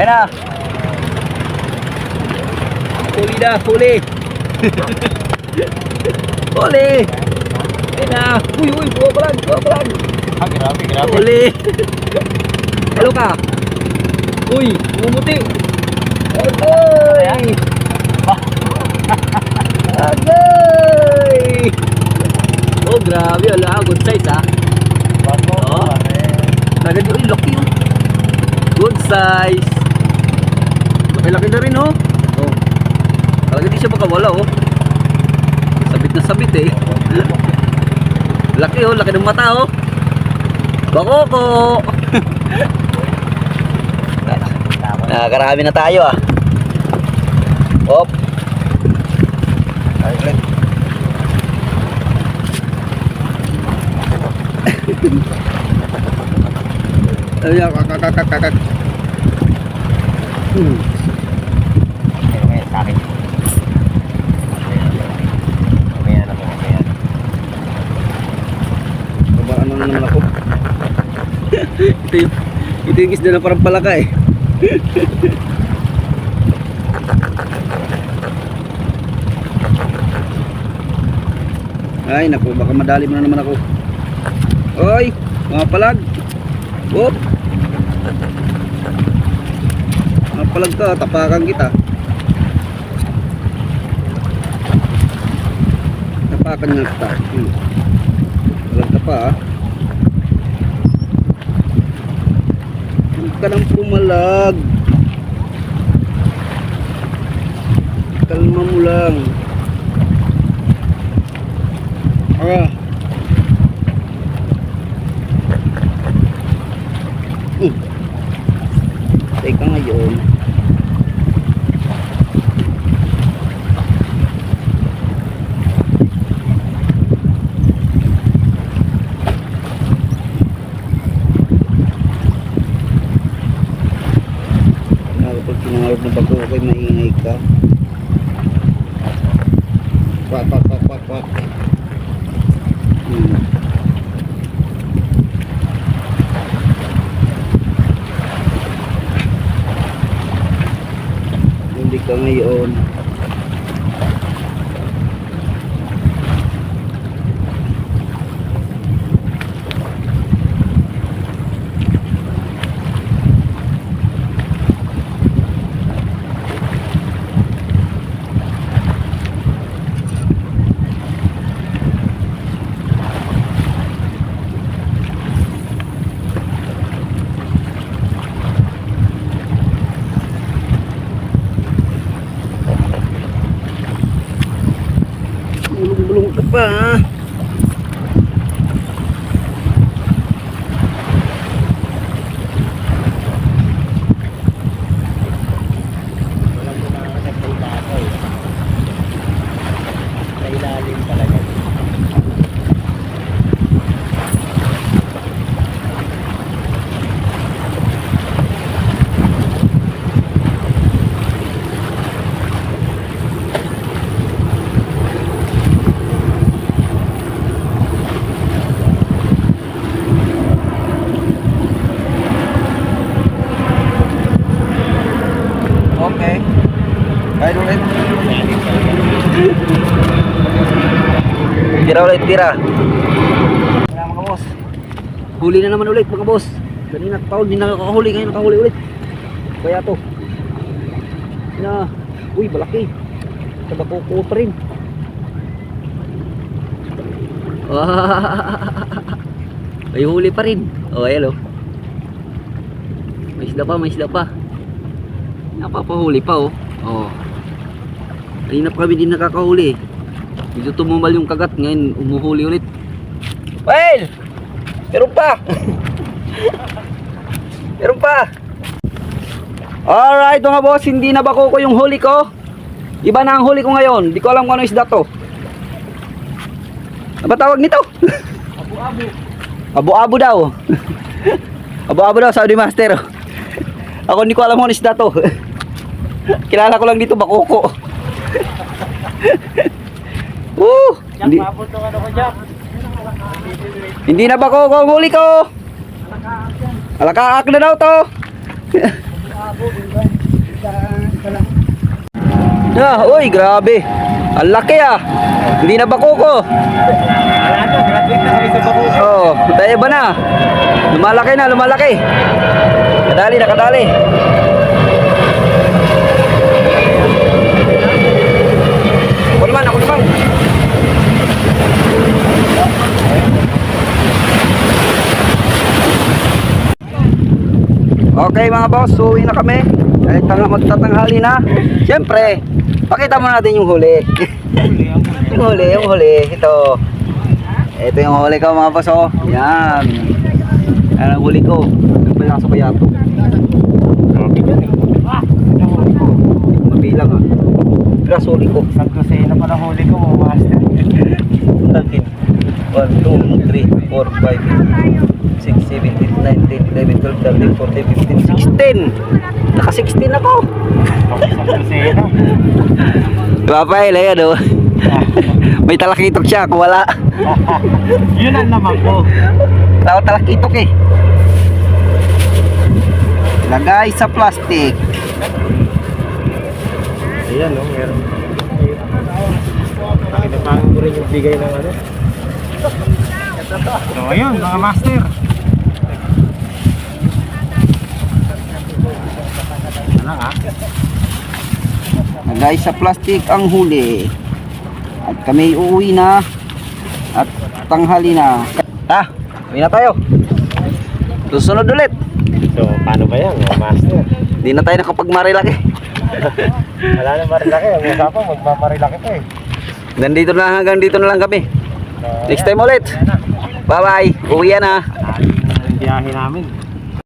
Ayun na. Huli na, huli. huli. Ayun na. Uy, uy, buwa palag, buwa palag. Ah, grabe, grabe. Huli. Hello ka. Uy, bumuti. Agay. Agay. Oh, grabe. Wala, good size ah. Bago, Oo. pare. Agad yun, laki oh. Good size. Laki-laki na rin oh. Oh. Talaga di siya makawala oh. Sabit na sabit eh. laki oh, laki ng mata oh. Bakoko. Nakakarami na tayo ah. Op. Ayan, kakakakakak. Hmm. Ayun, ngayon, sa akin. Mamaya na po, mamaya. Baba, ano na naman ako? Ito yung, ito yung isda na parang palaka eh. Ay, naku, baka madali mo na naman ako. Oy, mga palag. Whoop. Mga palag ka, tapakan kita. Tapakan nga kita. Hmm. Palag ka pa ah. Ka nang pumalag. Kalma mo lang. Ah. Hmm. Teka ngayon. Kapag pinangarap ng bago okay, maingay ka. Kwak, kwak, kwak, kwak, kwak. Hmm. Hindi ka ngayon. Bulong-bulong ka pa ha. Walang kumakasap sa ilaso eh. Sa ilalim talaga. Okay. Kain ulit. Ilalim talaga. Tira ulit, tira. Kaya mga boss. Huli na naman ulit mga boss. Kanina taon, hindi nakakahuli. Ngayon nakahuli ulit. Kaya to. Na. Uy, malaki. Tabakuko pa rin. May huli pa rin. Oh, ayan oh. May isda pa, may isda pa. Napapahuli pa oh. Oh. Kanina pa kami din nakakahuli. Medyo tumumal yung kagat ngayon umuhuli ulit. Well! Meron pa! Meron pa! Alright mga boss, hindi na bako ko yung huli ko. Iba na ang huli ko ngayon. Di ko alam kung ano isda to. Ano ba tawag nito? Abu-abu. Abo-abo daw. Abo-abo daw, Saudi Master. Ako hindi ko alam kung ano isda to. Kilala ko lang dito bakoko. Woo! Hindi, ano ko, hindi na bakoko ang huli ko. Alakaak na daw to. Ah, uy, grabe. Ang laki ah. Hindi na bako ko. Oh, tayo ba na? Lumalaki na, lumalaki. Kadali na, kadali. Ako naman, ako naman. Okay mga boss, uwi na kami. Kahit tanga magtatanghali na. Siyempre, pakita mo natin yung huli. yung huli, yung huli. Ito. Ito yung huli ko mga boss oh. Yan. Yan ang huli ko. Yung pala sa bayato. Mabilang ah. Plus huli ko. Isang dosena pa ng huli ko, mga master. Natin. 1, 2, 3, 4, 5, 6, 7, 8, 9, 10, 11, 12, 13, 14, 15, 16. Naka 16 ako. Papay, ayan oh. May talakitok siya, kung wala. Yun ang naman ko. Tao talakitok eh. Lagay sa plastic. Ayan, no, meron. Kinapangin ko rin yung bigay ng ano. So, ayun, mga master. Ano? Lagay sa plastic ang huli. At kami uuwi na. At tanghali na. Ha? Uwi na tayo. Susunod ulit. So, paano ba yan, mga master? Hindi na tayo nakapagmarilaki. Wala na marilaki. Ang usapan, magmamarilaki pa eh. Nandito na hanggang dito na lang kami. Next time ulit. Bye bye. Uwi na. Ang biyahe namin.